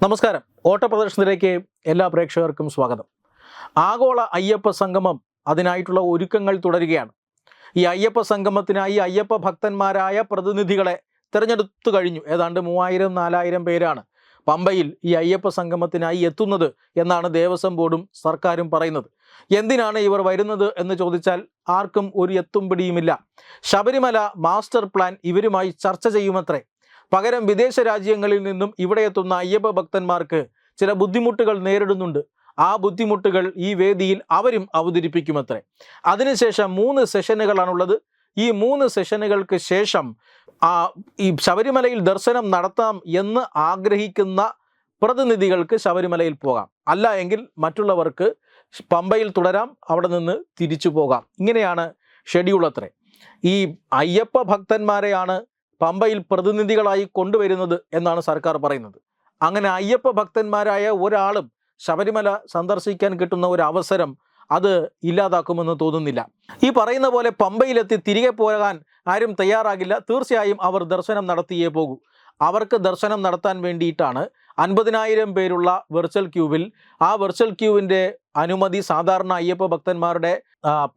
നമസ്കാരം. ഓട്ടപ്രദർശനത്തിലേക്ക് എല്ലാ പ്രേക്ഷകർക്കും സ്വാഗതം. ആഗോള അയ്യപ്പ സംഗമം അതിനായിട്ടുള്ള ഒരുക്കങ്ങൾ തുടരുകയാണ്. ഈ അയ്യപ്പ സംഗമത്തിനായി അയ്യപ്പ ഭക്തന്മാരായ പ്രതിനിധികളെ തിരഞ്ഞെടുത്തു കഴിഞ്ഞു. ഏതാണ്ട് മൂവായിരം നാലായിരം പേരാണ് പമ്പയിൽ ഈ അയ്യപ്പ സംഗമത്തിനായി എത്തുന്നത് എന്നാണ് ദേവസ്വം ബോർഡും സർക്കാരും പറയുന്നത്. എന്തിനാണ് ഇവർ വരുന്നത് എന്ന് ചോദിച്ചാൽ ആർക്കും ഒരു എത്തും പിടിയുമില്ല ശബരിമല മാസ്റ്റർ പ്ലാൻ ഇവരുമായി ചർച്ച ചെയ്യുമത്രേ. പകരം വിദേശ രാജ്യങ്ങളിൽ നിന്നും ഇവിടെ എത്തുന്ന അയ്യപ്പ ഭക്തന്മാർക്ക് ചില ബുദ്ധിമുട്ടുകൾ നേരിടുന്നുണ്ട്. ആ ബുദ്ധിമുട്ടുകൾ ഈ വേദിയിൽ അവരും അവതരിപ്പിക്കുമത്രേ. അതിനുശേഷം മൂന്ന് സെഷനുകളാണുള്ളത്. ഈ മൂന്ന് സെഷനുകൾക്ക് ശേഷം ആ ഈ ശബരിമലയിൽ ദർശനം നടത്താം എന്ന് ആഗ്രഹിക്കുന്ന പ്രതിനിധികൾക്ക് ശബരിമലയിൽ പോകാം. അല്ല എങ്കിൽ മറ്റുള്ളവർക്ക് പമ്പയിൽ തുടരാം അവിടെ നിന്ന് തിരിച്ചു പോകാം. ഇങ്ങനെയാണ് ഷെഡ്യൂൾ അത്രേ. ഈ അയ്യപ്പ ഭക്തന്മാരെയാണ് പമ്പയിൽ പ്രതിനിധികളായി കൊണ്ടുവരുന്നത് എന്നാണ് സർക്കാർ പറയുന്നത്. അങ്ങനെ അയ്യപ്പ ഭക്തന്മാരായ ഒരാളും ശബരിമല സന്ദർശിക്കാൻ കിട്ടുന്ന ഒരു അവസരം അത് ഇല്ലാതാക്കുമെന്ന് തോന്നുന്നില്ല. ഈ പറയുന്ന പോലെ പമ്പയിലെത്തി തിരികെ പോകാൻ ആരും തയ്യാറാകില്ല. തീർച്ചയായും അവർ ദർശനം നടത്തിയേ പോകൂ. അവർക്ക് ദർശനം നടത്താൻ വേണ്ടിയിട്ടാണ് അൻപതിനായിരം പേരുള്ള വെർച്വൽ ക്യൂവിൽ ആ വെർച്വൽ ക്യൂവിന്റെ അനുമതി സാധാരണ അയ്യപ്പ ഭക്തന്മാരുടെ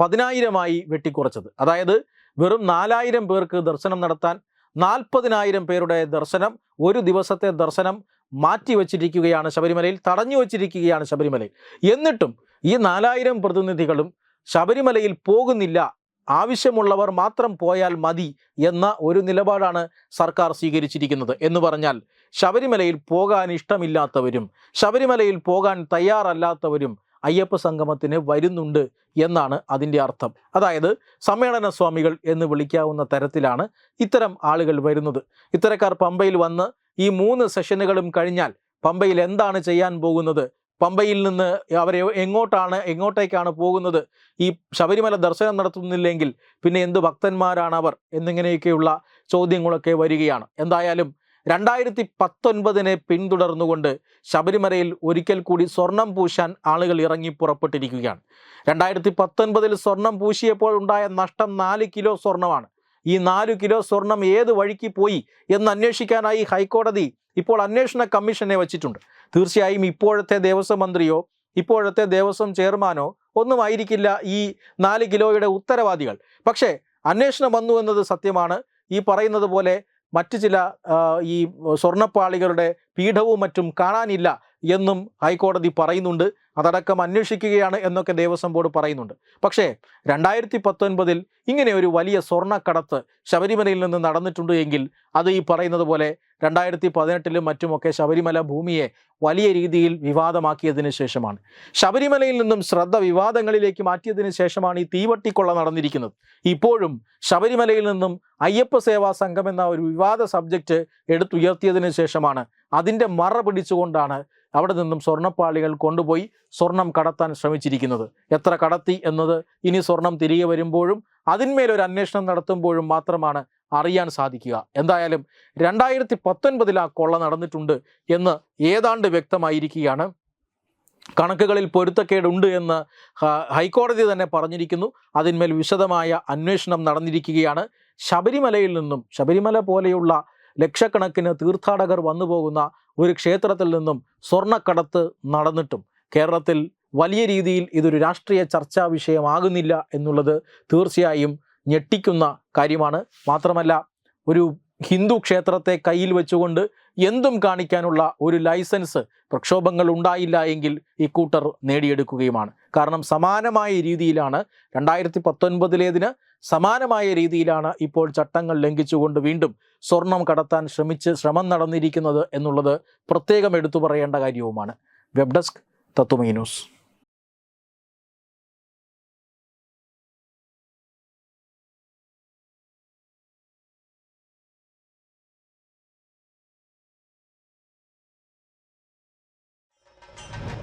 പതിനായിരമായി വെട്ടിക്കുറച്ചത്. അതായത് വെറും നാലായിരം പേർക്ക് ദർശനം നടത്താൻ നാൽപ്പതിനായിരം പേരുടെ ദർശനം ഒരു ദിവസത്തെ ദർശനം മാറ്റിവെച്ചിരിക്കുകയാണ് ശബരിമലയിൽ തടഞ്ഞു വച്ചിരിക്കുകയാണ് ശബരിമലയിൽ. എന്നിട്ടും ഈ നാലായിരം പ്രതിനിധികളും ശബരിമലയിൽ പോകുന്നില്ല. ആവശ്യമുള്ളവർ മാത്രം പോയാൽ മതി എന്ന ഒരു നിലപാടാണ് സർക്കാർ സ്വീകരിച്ചിരിക്കുന്നത്. എന്ന് പറഞ്ഞാൽ ശബരിമലയിൽ പോകാൻ ഇഷ്ടമില്ലാത്തവരും ശബരിമലയിൽ പോകാൻ തയ്യാറല്ലാത്തവരും അയ്യപ്പ സംഗമത്തിന് വരുന്നുണ്ട് എന്നാണ് അതിന്റെ അർത്ഥം. അതായത് സമ്മേളന സ്വാമികൾ എന്ന് വിളിക്കാവുന്ന തരത്തിലാണ് ഇത്തരം ആളുകൾ വരുന്നത്. ഇത്തരക്കാർ പമ്പയിൽ വന്ന് ഈ മൂന്ന് സെഷനുകളും കഴിഞ്ഞാൽ പമ്പയിൽ എന്താണ് ചെയ്യാൻ പോകുന്നത്? പമ്പയിൽ നിന്ന് അവരെ എങ്ങോട്ടാണ് എങ്ങോട്ടേക്കാണ് പോകുന്നത്? ഈ ശബരിമല ദർശനം നടത്തുന്നില്ലെങ്കിൽ പിന്നെ എന്ത് ഭക്തന്മാരാണ് അവർ എന്നിങ്ങനെയൊക്കെയുള്ള ചോദ്യങ്ങളൊക്കെ വരികയാണ്. എന്തായാലും രണ്ടായിരത്തി പത്തൊൻപതിനെ പിന്തുടർന്നുകൊണ്ട് ശബരിമലയിൽ ഒരിക്കൽ കൂടി സ്വർണം പൂശാൻ ആളുകൾ ഇറങ്ങി പുറപ്പെട്ടിരിക്കുകയാണ്. രണ്ടായിരത്തി പത്തൊൻപതിൽ സ്വർണം പൂശിയപ്പോൾ ഉണ്ടായ നഷ്ടം നാല് കിലോ സ്വർണമാണ്. ഈ നാല് കിലോ സ്വർണം ഏത് വഴിക്ക് പോയി എന്ന് അന്വേഷിക്കാനായി ഹൈക്കോടതി ഇപ്പോൾ അന്വേഷണ കമ്മീഷനെ വച്ചിട്ടുണ്ട്. തീർച്ചയായും ഇപ്പോഴത്തെ ദേവസ്വം മന്ത്രിയോ ഇപ്പോഴത്തെ ദേവസ്വം ചെയർമാനോ ഒന്നും ആയിരിക്കില്ല ഈ നാല് കിലോയുടെ ഉത്തരവാദികൾ. പക്ഷേ അന്വേഷണം വന്നു എന്നത് സത്യമാണ്. ഈ പറയുന്നത് പോലെ മറ്റ് ചില ഈ സ്വർണപ്പാളികളുടെ പീഠവും മറ്റും കാണാനില്ല എന്നും ഹൈക്കോടതി പറയുന്നുണ്ട്. അതടക്കം അന്വേഷിക്കുകയാണ് എന്നൊക്കെ ദേവസ്വം ബോർഡ് പറയുന്നുണ്ട്. പക്ഷേ രണ്ടായിരത്തി പത്തൊൻപതിൽ ഇങ്ങനെ ഒരു വലിയ സ്വർണക്കടത്ത് ശബരിമലയിൽ നിന്ന് നടന്നിട്ടുണ്ട് എങ്കിൽ അത് ഈ പറയുന്നത് പോലെ രണ്ടായിരത്തി പതിനെട്ടിലും മറ്റുമൊക്കെ ശബരിമല ഭൂമിയെ വലിയ രീതിയിൽ വിവാദമാക്കിയതിന് ശേഷമാണ്. ശബരിമലയിൽ നിന്നും ശ്രദ്ധ വിവാദങ്ങളിലേക്ക് മാറ്റിയതിന് ശേഷമാണ് ഈ തീവട്ടിക്കൊള്ള നടന്നിരിക്കുന്നത്. ഇപ്പോഴും ശബരിമലയിൽ നിന്നും അയ്യപ്പ സേവാ സംഘം എന്ന ഒരു വിവാദ സബ്ജക്റ്റ് എടുത്തുയർത്തിയതിന് ശേഷമാണ് അതിന്റെ മറ പിടിച്ചുകൊണ്ടാണ് അവിടെ നിന്നും സ്വർണപ്പാളികൾ കൊണ്ടുപോയി സ്വർണം കടത്താൻ ശ്രമിച്ചിരിക്കുന്നത്. എത്ര കടത്തി എന്നത് ഇനി സ്വർണം തിരികെ വരുമ്പോഴും അതിന്മേലൊരു അന്വേഷണം നടത്തുമ്പോഴും മാത്രമാണ് അറിയാൻ സാധിക്കുക. എന്തായാലും രണ്ടായിരത്തി പത്തൊൻപതിൽ ആ കൊള്ള നടന്നിട്ടുണ്ട് എന്ന് ഏതാണ്ട് വ്യക്തമായിരിക്കുകയാണ്. കണക്കുകളിൽ പൊരുത്തക്കേടുണ്ട് എന്ന് ഹൈക്കോടതി തന്നെ പറഞ്ഞിരിക്കുന്നു. അതിന്മേൽ വിശദമായ അന്വേഷണം നടന്നിരിക്കുകയാണ്. ശബരിമലയിൽ നിന്നും ശബരിമല പോലെയുള്ള ലക്ഷക്കണക്കിന് തീർത്ഥാടകർ വന്നു പോകുന്ന ഒരു ക്ഷേത്രത്തിൽ നിന്നും സ്വർണക്കടത്ത് നടന്നിട്ടും കേരളത്തിൽ വലിയ രീതിയിൽ ഇതൊരു രാഷ്ട്രീയ ചർച്ചാ വിഷയമാകുന്നില്ല എന്നുള്ളത് തീർച്ചയായും ഞെട്ടിക്കുന്ന കാര്യമാണ്. മാത്രമല്ല ഒരു ഹിന്ദു ക്ഷേത്രത്തെ കയ്യിൽ വെച്ചുകൊണ്ട് എന്തും കാണിക്കാനുള്ള ഒരു ലൈസൻസ് പ്രക്ഷോഭങ്ങൾ ഉണ്ടായില്ല എങ്കിൽ ഇക്കൂട്ടർ നേടിയെടുക്കുകയുമാണ്. കാരണം സമാനമായ രീതിയിലാണ് രണ്ടായിരത്തി പത്തൊൻപതിലേതിന് സമാനമായ രീതിയിലാണ് ഇപ്പോൾ ചട്ടങ്ങൾ ലംഘിച്ചുകൊണ്ട് വീണ്ടും സ്വർണം കടത്താൻ ശ്രമിച്ച് ശ്രമം നടന്നിരിക്കുന്നത് എന്നുള്ളത് പ്രത്യേകം എടുത്തു പറയേണ്ട കാര്യവുമാണ്. Web desk Tatwamayi news.